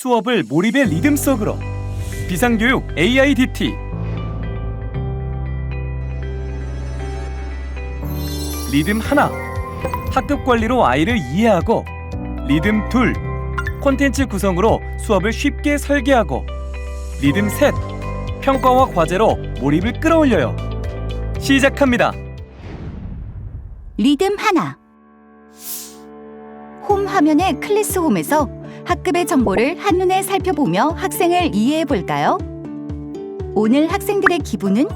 수업을 몰입의 리듬 속으로. 비상교육 AIDT 리듬 하나. 학급 관리로 아이를 이해하고 리듬 둘. 콘텐츠 구성으로 수업을 쉽게 설계하고 리듬 셋. 평가와 과제로 몰입을 끌어올려요. 시작합니다. 리듬 하나. 홈 화면의 클래스홈에서 학급의 정보를 한눈에 살펴보며 학생을 이해해 볼까요? 오늘 학생들의 기분은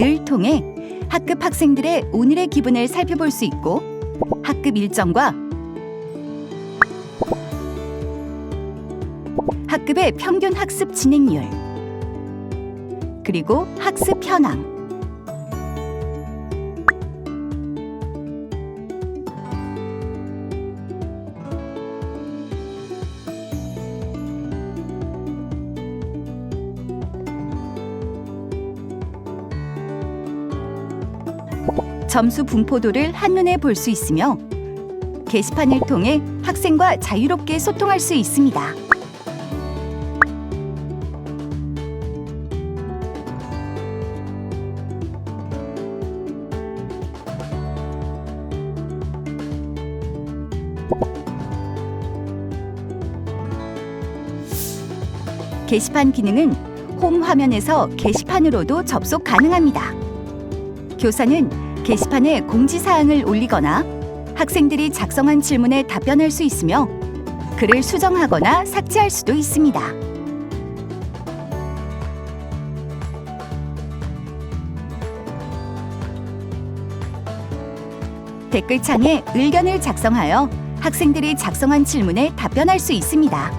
을 통해 학급 학생들의 오늘의 기분을 살펴볼 수 있고 학급 일정과 학급의 평균 학습 진행률 그리고 학습 현황 점수 분포도를 한눈에 볼 수 있으며 게시판을 통해 학생과 자유롭게 소통할 수 있습니다. 게시판 기능은 홈 화면에서 게시판으로도 접속 가능합니다. 교사는 게시판에 공지사항을 올리거나 학생들이 작성한 질문에 답변할 수 있으며 글을 수정하거나 삭제할 수도 있습니다. 댓글창에 의견을 작성하여 학생들이 작성한 질문에 답변할 수 있습니다.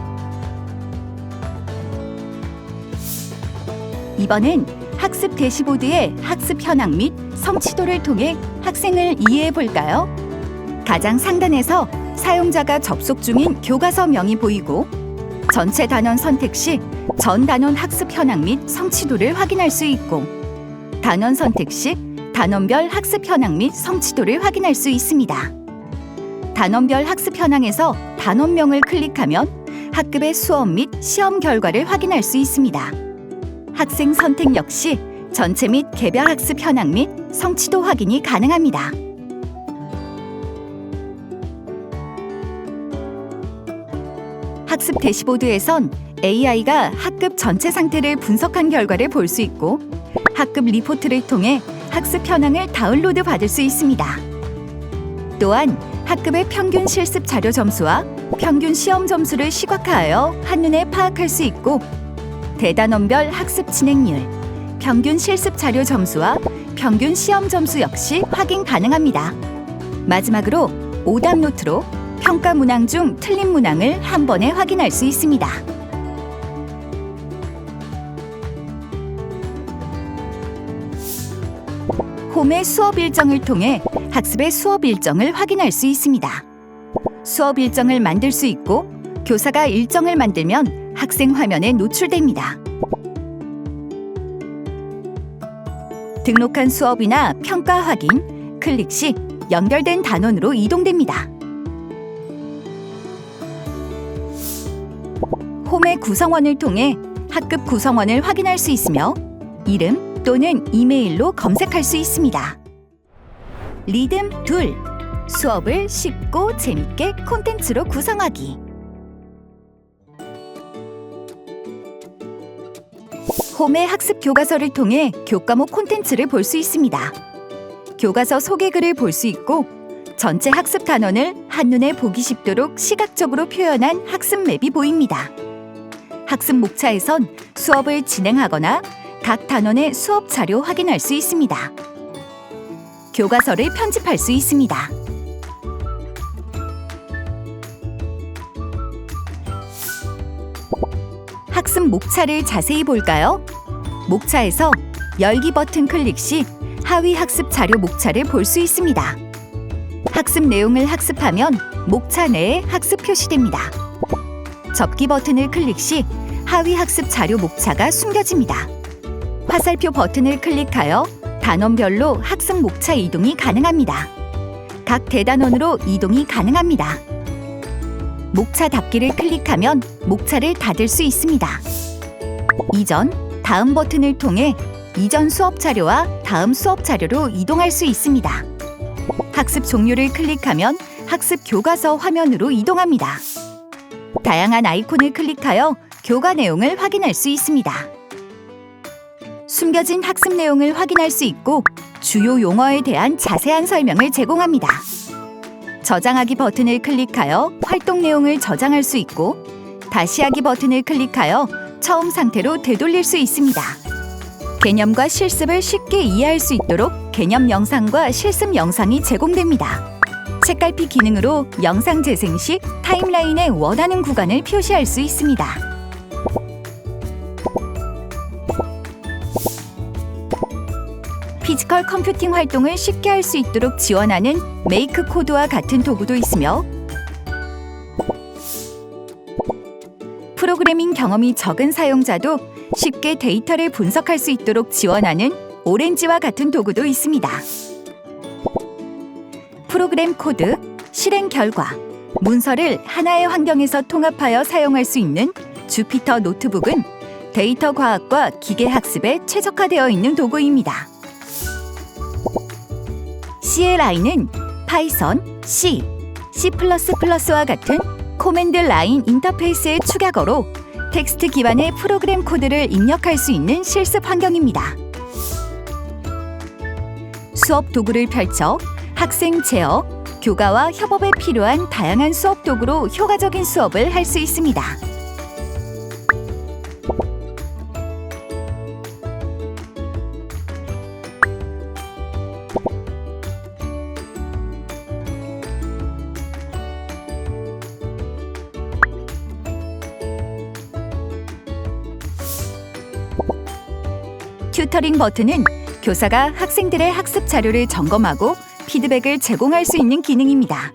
이번엔 학습 대시보드의 학습 현황 및 성취도를 통해 학생을 이해해 볼까요? 가장 상단에서 사용자가 접속 중인 교과서 명이 보이고 전체 단원 선택 시 전 단원 학습 현황 및 성취도를 확인할 수 있고 단원 선택 시 단원별 학습 현황 및 성취도를 확인할 수 있습니다. 단원별 학습 현황에서 단원명을 클릭하면 학급의 수업 및 시험 결과를 확인할 수 있습니다. 학생 선택 역시 전체 및 개별 학습 현황 및 성취도 확인이 가능합니다. 학습 대시보드에선 AI가 학급 전체 상태를 분석한 결과를 볼 수 있고 학급 리포트를 통해 학습 현황을 다운로드 받을 수 있습니다. 또한 학급의 평균 실습 자료 점수와 평균 시험 점수를 시각화하여 한눈에 파악할 수 있고 대단원별 학습 진행률, 평균 실습 자료 점수와 평균 시험 점수 역시 확인 가능합니다. 마지막으로 오답 노트로 평가 문항 중 틀린 문항을 한 번에 확인할 수 있습니다. 홈의 수업 일정을 통해 학습의 수업 일정을 확인할 수 있습니다. 수업 일정을 만들 수 있고 교사가 일정을 만들면 학생 화면에 노출됩니다. 등록한 수업이나 평가 확인, 클릭 시 연결된 단원으로 이동됩니다. 홈의 구성원을 통해 학급 구성원을 확인할 수 있으며 이름 또는 이메일로 검색할 수 있습니다. 리듬 둘 수업을 쉽고 재밌게 콘텐츠로 구성하기 홈의 학습 교과서를 통해 교과목 콘텐츠를 볼 수 있습니다. 교과서 소개글을 볼 수 있고 전체 학습 단원을 한눈에 보기 쉽도록 시각적으로 표현한 학습 맵이 보입니다. 학습 목차에선 수업을 진행하거나 각 단원의 수업 자료 확인할 수 있습니다. 교과서를 편집할 수 있습니다. 학습 목차를 자세히 볼까요? 목차에서 열기 버튼 클릭 시 하위 학습 자료 목차를 볼 수 있습니다. 학습 내용을 학습하면 목차 내에 학습 표시됩니다. 접기 버튼을 클릭 시 하위 학습 자료 목차가 숨겨집니다. 화살표 버튼을 클릭하여 단원별로 학습 목차 이동이 가능합니다. 각 대단원으로 이동이 가능합니다. 목차 닫기를 클릭하면 목차를 닫을 수 있습니다. 이전, 다음 버튼을 통해 이전 수업 자료와 다음 수업 자료로 이동할 수 있습니다. 학습 종료를 클릭하면 학습 교과서 화면으로 이동합니다. 다양한 아이콘을 클릭하여 교과 내용을 확인할 수 있습니다. 숨겨진 학습 내용을 확인할 수 있고 주요 용어에 대한 자세한 설명을 제공합니다. 저장하기 버튼을 클릭하여 활동 내용을 저장할 수 있고 다시 하기 버튼을 클릭하여 처음 상태로 되돌릴 수 있습니다. 개념과 실습을 쉽게 이해할 수 있도록 개념 영상과 실습 영상이 제공됩니다. 책갈피 기능으로 영상 재생 시 타임라인에 원하는 구간을 표시할 수 있습니다. 피지컬 컴퓨팅 활동을 쉽게 할 수 있도록 지원하는 메이크 코드와 같은 도구도 있으며 프로그래밍 경험이 적은 사용자도 쉽게 데이터를 분석할 수 있도록 지원하는 오렌지와 같은 도구도 있습니다. 프로그램 코드, 실행 결과, 문서를 하나의 환경에서 통합하여 사용할 수 있는 주피터 노트북은 데이터 과학과 기계 학습에 최적화되어 있는 도구입니다. CLI는 파이썬, C, C++와 같은 코맨드 라인 인터페이스의 축약어로 텍스트 기반의 프로그램 코드를 입력할 수 있는 실습 환경입니다. 수업 도구를 펼쳐 학생 제어, 교과와 협업에 필요한 다양한 수업 도구로 효과적인 수업을 할 수 있습니다. 튜터링 버튼은 교사가 학생들의 학습 자료를 점검하고 피드백을 제공할 수 있는 기능입니다.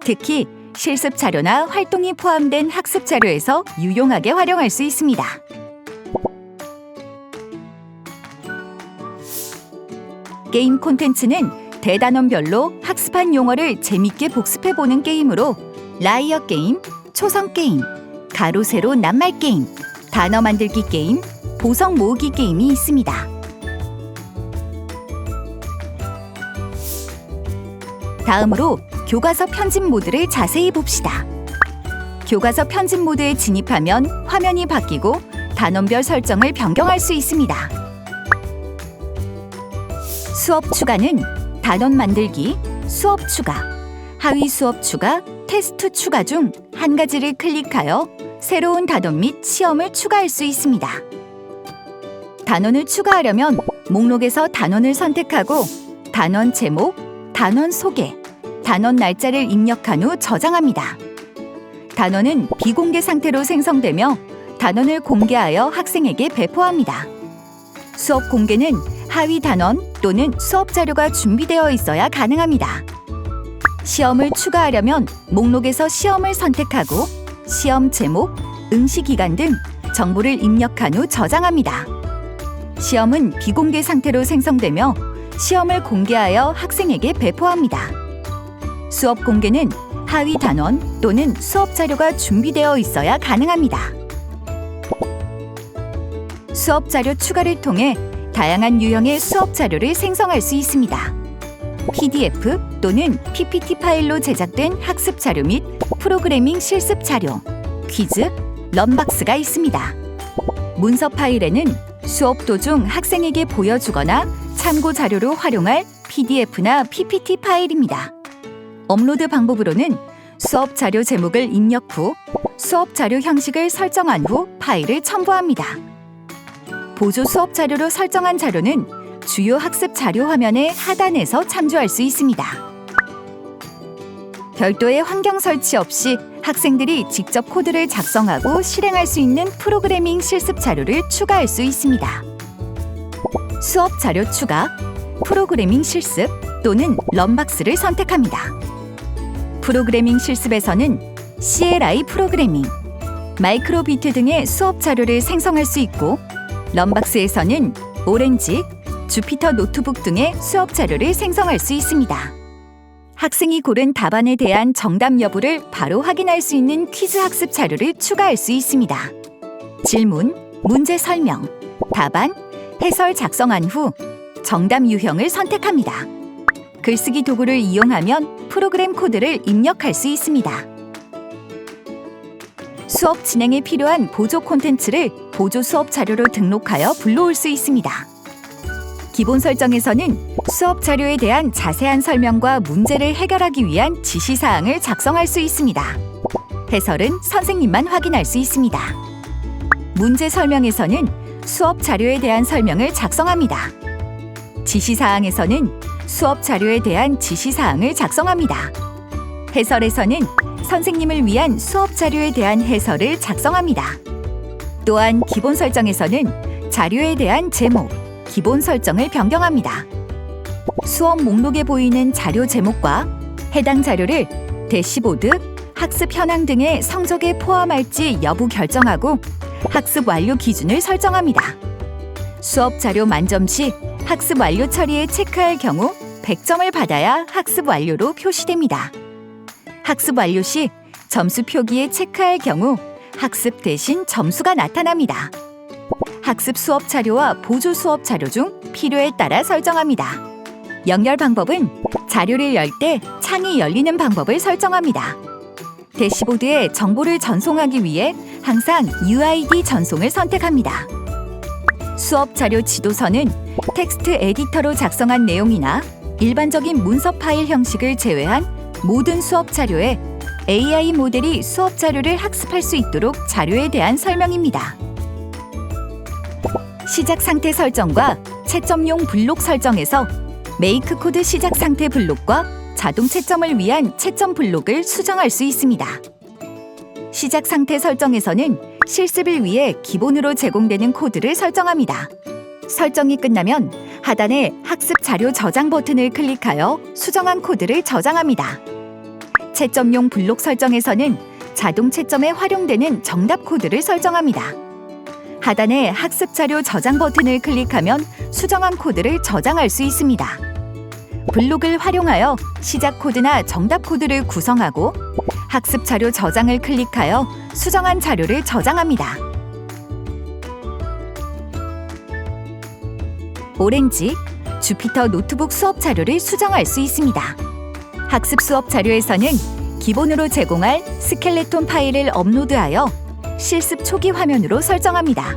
특히 실습 자료나 활동이 포함된 학습 자료에서 유용하게 활용할 수 있습니다. 게임 콘텐츠는 대단원별로 학습한 용어를 재밌게 복습해보는 게임으로 라이어 게임, 초성 게임, 가로 세로 낱말 게임, 단어 만들기 게임, 보석 모으기 게임이 있습니다. 다음으로 교과서 편집 모드를 자세히 봅시다. 교과서 편집 모드에 진입하면 화면이 바뀌고 단원별 설정을 변경할 수 있습니다. 수업 추가는 단원 만들기, 수업 추가, 하위 수업 추가, 테스트 추가 중 한 가지를 클릭하여 새로운 단원 및 시험을 추가할 수 있습니다. 단원을 추가하려면 목록에서 단원을 선택하고 단원 제목, 단원 소개, 단원 날짜를 입력한 후 저장합니다. 단원은 비공개 상태로 생성되며 단원을 공개하여 학생에게 배포합니다. 수업 공개는 하위 단원 또는 수업 자료가 준비되어 있어야 가능합니다. 시험을 추가하려면 목록에서 시험을 선택하고 시험 제목, 응시 기간 등 정보를 입력한 후 저장합니다. 시험은 비공개 상태로 생성되며 시험을 공개하여 학생에게 배포합니다. 수업 공개는 하위 단원 또는 수업 자료가 준비되어 있어야 가능합니다. 수업 자료 추가를 통해 다양한 유형의 수업 자료를 생성할 수 있습니다. PDF 또는 PPT 파일로 제작된 학습 자료 및 프로그래밍 실습 자료, 퀴즈, 런박스가 있습니다. 문서 파일에는 수업 도중 학생에게 보여주거나 참고 자료로 활용할 PDF나 PPT 파일입니다. 업로드 방법으로는 수업 자료 제목을 입력 후 수업 자료 형식을 설정한 후 파일을 첨부합니다. 보조 수업 자료로 설정한 자료는 주요 학습 자료 화면의 하단에서 참조할 수 있습니다. 별도의 환경 설치 없이 학생들이 직접 코드를 작성하고 실행할 수 있는 프로그래밍 실습 자료를 추가할 수 있습니다. 수업 자료 추가, 프로그래밍 실습 또는 런박스를 선택합니다. 프로그래밍 실습에서는 CLI 프로그래밍, 마이크로비트 등의 수업 자료를 생성할 수 있고 런박스에서는 오렌지, 주피터 노트북 등의 수업 자료를 생성할 수 있습니다. 학생이 고른 답안에 대한 정답 여부를 바로 확인할 수 있는 퀴즈 학습 자료를 추가할 수 있습니다. 질문, 문제 설명, 답안, 해설 작성한 후 정답 유형을 선택합니다. 글쓰기 도구를 이용하면 프로그램 코드를 입력할 수 있습니다. 수업 진행에 필요한 보조 콘텐츠를 보조 수업 자료로 등록하여 불러올 수 있습니다. 기본 설정에서는 수업 자료에 대한 자세한 설명과 문제를 해결하기 위한 지시사항을 작성할 수 있습니다. 해설은 선생님만 확인할 수 있습니다. 문제 설명에서는 수업 자료에 대한 설명을 작성합니다. 지시사항에서는 수업 자료에 대한 지시사항을 작성합니다. 해설에서는 선생님을 위한 수업 자료에 대한 해설을 작성합니다. 또한 기본 설정에서는 자료에 대한 제목, 기본 설정을 변경합니다. 수업 목록에 보이는 자료 제목과 해당 자료를 대시보드, 학습 현황 등의 성적에 포함할지 여부 결정하고 학습 완료 기준을 설정합니다. 수업 자료 만점 시 학습 완료 처리에 체크할 경우 100점을 받아야 학습 완료로 표시됩니다. 학습 완료 시 점수 표기에 체크할 경우 학습 대신 점수가 나타납니다. 학습 수업 자료와 보조 수업 자료 중 필요에 따라 설정합니다. 연결 방법은 자료를 열 때 창이 열리는 방법을 설정합니다. 대시보드에 정보를 전송하기 위해 항상 UID 전송을 선택합니다. 수업 자료 지도서는 텍스트 에디터로 작성한 내용이나 일반적인 문서 파일 형식을 제외한 모든 수업 자료에 AI 모델이 수업 자료를 학습할 수 있도록 자료에 대한 설명입니다. 시작 상태 설정과 채점용 블록 설정에서 메이크 코드 시작 상태 블록과 자동 채점을 위한 채점 블록을 수정할 수 있습니다. 시작 상태 설정에서는 실습을 위해 기본으로 제공되는 코드를 설정합니다. 설정이 끝나면 하단에 학습 자료 저장 버튼을 클릭하여 수정한 코드를 저장합니다. 채점용 블록 설정에서는 자동 채점에 활용되는 정답 코드를 설정합니다. 하단에 학습 자료 저장 버튼을 클릭하면 수정한 코드를 저장할 수 있습니다. 블록을 활용하여 시작 코드나 정답 코드를 구성하고 학습 자료 저장을 클릭하여 수정한 자료를 저장합니다. 오렌지, 주피터 노트북 수업 자료를 수정할 수 있습니다. 학습 수업 자료에서는 기본으로 제공할 스켈레톤 파일을 업로드하여 실습 초기 화면으로 설정합니다.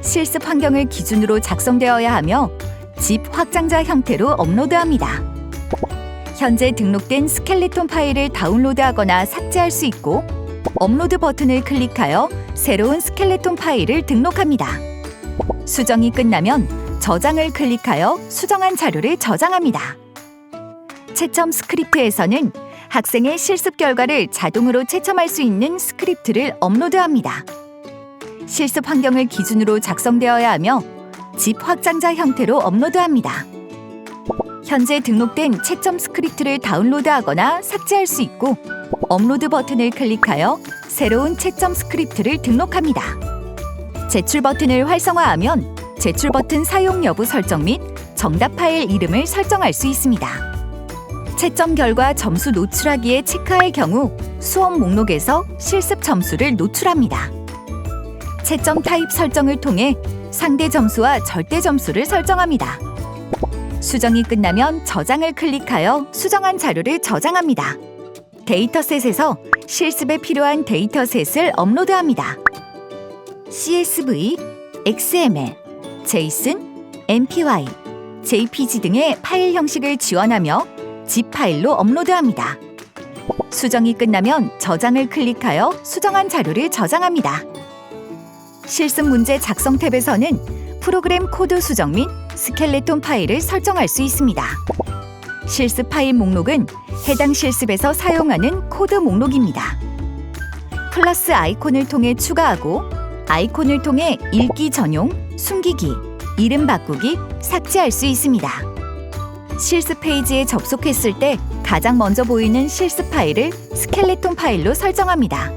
실습 환경을 기준으로 작성되어야 하며 집 확장자 형태로 업로드합니다. 현재 등록된 스켈레톤 파일을 다운로드하거나 삭제할 수 있고 업로드 버튼을 클릭하여 새로운 스켈레톤 파일을 등록합니다. 수정이 끝나면 저장을 클릭하여 수정한 자료를 저장합니다. 채점 스크립트에서는 학생의 실습 결과를 자동으로 채점할 수 있는 스크립트를 업로드합니다. 실습 환경을 기준으로 작성되어야 하며 집 확장자 형태로 업로드합니다. 현재 등록된 채점 스크립트를 다운로드하거나 삭제할 수 있고 업로드 버튼을 클릭하여 새로운 채점 스크립트를 등록합니다. 제출 버튼을 활성화하면 제출 버튼 사용 여부 설정 및 정답 파일 이름을 설정할 수 있습니다. 채점 결과 점수 노출하기에 체크할 경우 수업 목록에서 실습 점수를 노출합니다. 채점 타입 설정을 통해 상대 점수와 절대 점수를 설정합니다. 수정이 끝나면 저장을 클릭하여 수정한 자료를 저장합니다. 데이터셋에서 실습에 필요한 데이터셋을 업로드합니다. CSV, XML, JSON, MPY, JPG 등의 파일 형식을 지원하며 zip 파일로 업로드합니다. 수정이 끝나면 저장을 클릭하여 수정한 자료를 저장합니다. 실습 문제 작성 탭에서는 프로그램 코드 수정 및 스켈레톤 파일을 설정할 수 있습니다. 실습 파일 목록은 해당 실습에서 사용하는 코드 목록입니다. 플러스 아이콘을 통해 추가하고 아이콘을 통해 읽기 전용, 숨기기, 이름 바꾸기, 삭제할 수 있습니다. 실습 페이지에 접속했을 때 가장 먼저 보이는 실습 파일을 스켈레톤 파일로 설정합니다.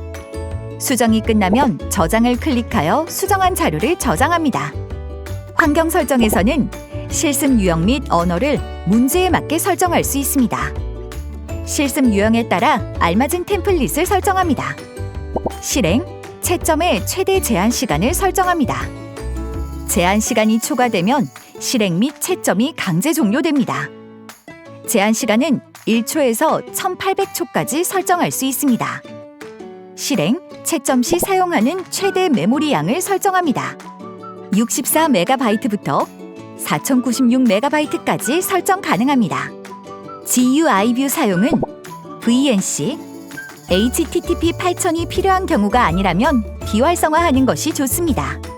수정이 끝나면 저장을 클릭하여 수정한 자료를 저장합니다. 환경 설정에서는 실습 유형 및 언어를 문제에 맞게 설정할 수 있습니다. 실습 유형에 따라 알맞은 템플릿을 설정합니다. 실행, 채점의 최대 제한 시간을 설정합니다. 제한 시간이 초과되면 실행 및 채점이 강제 종료됩니다. 제한 시간은 1초에서 1800초까지 설정할 수 있습니다. 실행, 채점 시 사용하는 최대 메모리 양을 설정합니다. 64MB부터 4096MB까지 설정 가능합니다. GUI 뷰 사용은 VNC, HTTP 8000이 필요한 경우가 아니라면 비활성화하는 것이 좋습니다.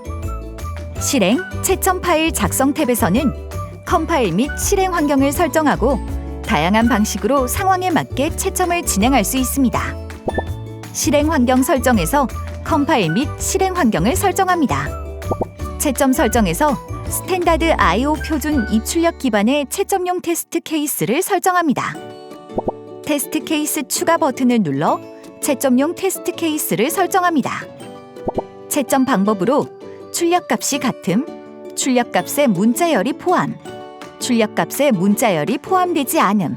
실행, 채점 파일 작성 탭에서는 컴파일 및 실행 환경을 설정하고 다양한 방식으로 상황에 맞게 채점을 진행할 수 있습니다. 실행 환경 설정에서 컴파일 및 실행 환경을 설정합니다. 채점 설정에서 스탠다드 I/O 표준 입출력 기반의 채점용 테스트 케이스를 설정합니다. 테스트 케이스 추가 버튼을 눌러 채점용 테스트 케이스를 설정합니다. 채점 방법으로 출력값이 같음, 출력값에 문자열이 포함, 출력값에 문자열이 포함되지 않음,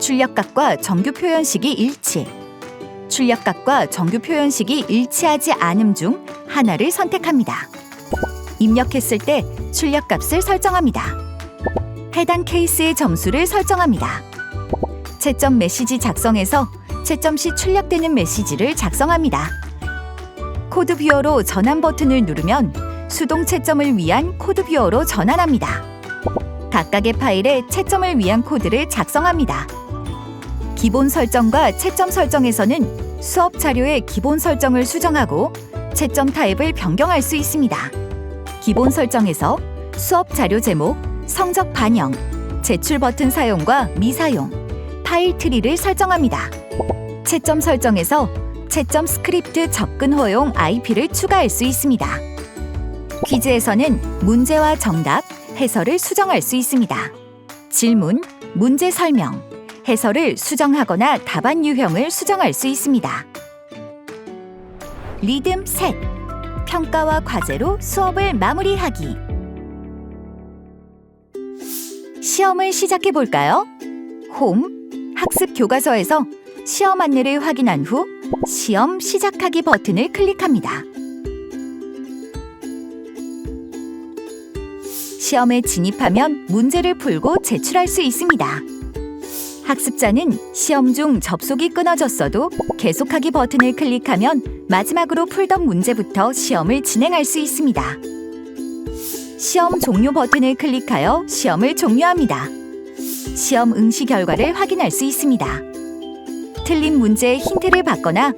출력값과 정규 표현식이 일치, 출력값과 정규 표현식이 일치하지 않음 중 하나를 선택합니다. 입력했을 때 출력값을 설정합니다. 해당 케이스의 점수를 설정합니다. 채점 메시지 작성에서 채점 시 출력되는 메시지를 작성합니다. 코드 뷰어로 전환 버튼을 누르면 수동 채점을 위한 코드 뷰어로 전환합니다. 각각의 파일에 채점을 위한 코드를 작성합니다. 기본 설정과 채점 설정에서는 수업 자료의 기본 설정을 수정하고 채점 타입을 변경할 수 있습니다. 기본 설정에서 수업 자료 제목, 성적 반영, 제출 버튼 사용과 미사용, 파일 트리를 설정합니다. 채점 설정에서 채점 스크립트 접근 허용 IP를 추가할 수 있습니다. 퀴즈에서는 문제와 정답, 해설을 수정할 수 있습니다. 질문, 문제 설명, 해설을 수정하거나 답안 유형을 수정할 수 있습니다. 리듬 셋, 평가와 과제로 수업을 마무리하기. 시험을 시작해 볼까요? 홈, 학습 교과서에서 시험 안내를 확인한 후 시험 시작하기 버튼을 클릭합니다. 시험에 진입하면 문제를 풀고 제출할 수 있습니다. 학습자는 시험 중 접속이 끊어졌어도 계속하기 버튼을 클릭하면 마지막으로 풀던 문제부터 시험을 진행할 수 있습니다. 시험 종료 버튼을 클릭하여 시험을 종료합니다. 시험 응시 결과를 확인할 수 있습니다. 틀린 문제의 힌트를 받거나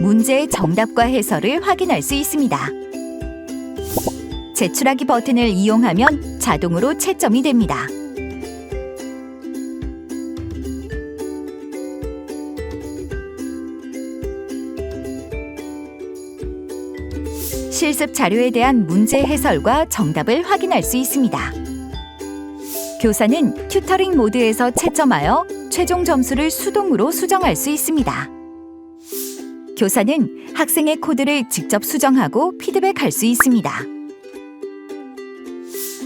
문제의 정답과 해설을 확인할 수 있습니다. 제출하기 버튼을 이용하면 자동으로 채점이 됩니다. 실습 자료에 대한 문제 해설과 정답을 확인할 수 있습니다. 교사는 튜터링 모드에서 채점하여 최종 점수를 수동으로 수정할 수 있습니다. 교사는 학생의 코드를 직접 수정하고 피드백할 수 있습니다.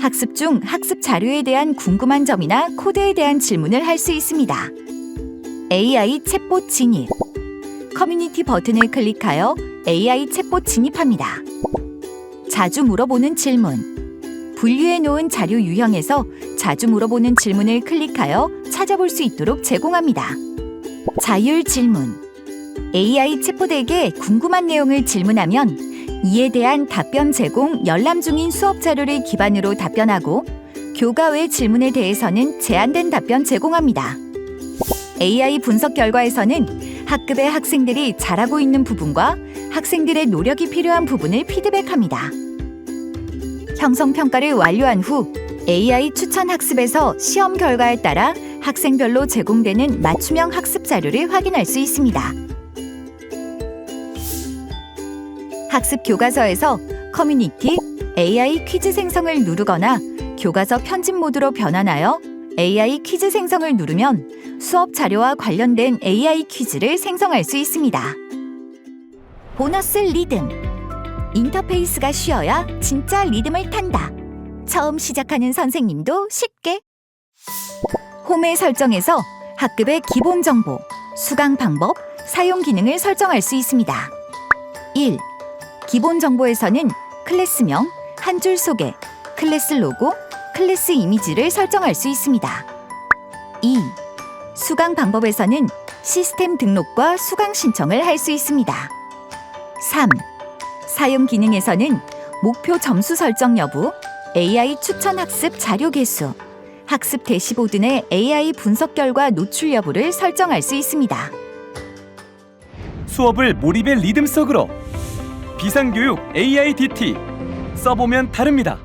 학습 중 학습 자료에 대한 궁금한 점이나 코드에 대한 질문을 할 수 있습니다. AI 챗봇 진입 커뮤니티 버튼을 클릭하여 AI 챗봇 진입합니다. 자주 물어보는 질문 분류해 놓은 자료 유형에서 자주 물어보는 질문을 클릭하여 찾아볼 수 있도록 제공합니다. 자율 질문 AI 챗봇에게 궁금한 내용을 질문하면 이에 대한 답변 제공 열람 중인 수업 자료를 기반으로 답변하고 교과 외 질문에 대해서는 제한된 답변 제공합니다. AI 분석 결과에서는 학급의 학생들이 잘하고 있는 부분과 학생들의 노력이 필요한 부분을 피드백합니다. 형성 평가를 완료한 후 AI 추천 학습에서 시험 결과에 따라 학생별로 제공되는 맞춤형 학습 자료를 확인할 수 있습니다. 학습 교과서에서 커뮤니티 AI 퀴즈 생성을 누르거나 교과서 편집 모드로 변환하여 AI 퀴즈 생성을 누르면 수업 자료와 관련된 AI 퀴즈를 생성할 수 있습니다. 보너스 리듬 인터페이스가 쉬어야 진짜 리듬을 탄다. 처음 시작하는 선생님도 쉽게 홈의 설정에서 학급의 기본 정보, 수강 방법, 사용 기능을 설정할 수 있습니다. 1. 기본 정보에서는 클래스명, 한 줄 소개, 클래스 로고, 클래스 이미지를 설정할 수 있습니다. 2. 수강 방법에서는 시스템 등록과 수강 신청을 할 수 있습니다. 3. 사용 기능에서는 목표 점수 설정 여부, AI 추천 학습 자료 개수, 학습 대시보드 내 AI 분석 결과 노출 여부를 설정할 수 있습니다. 수업을 몰입의 리듬 속으로 비상교육 AIDT 써보면 다릅니다.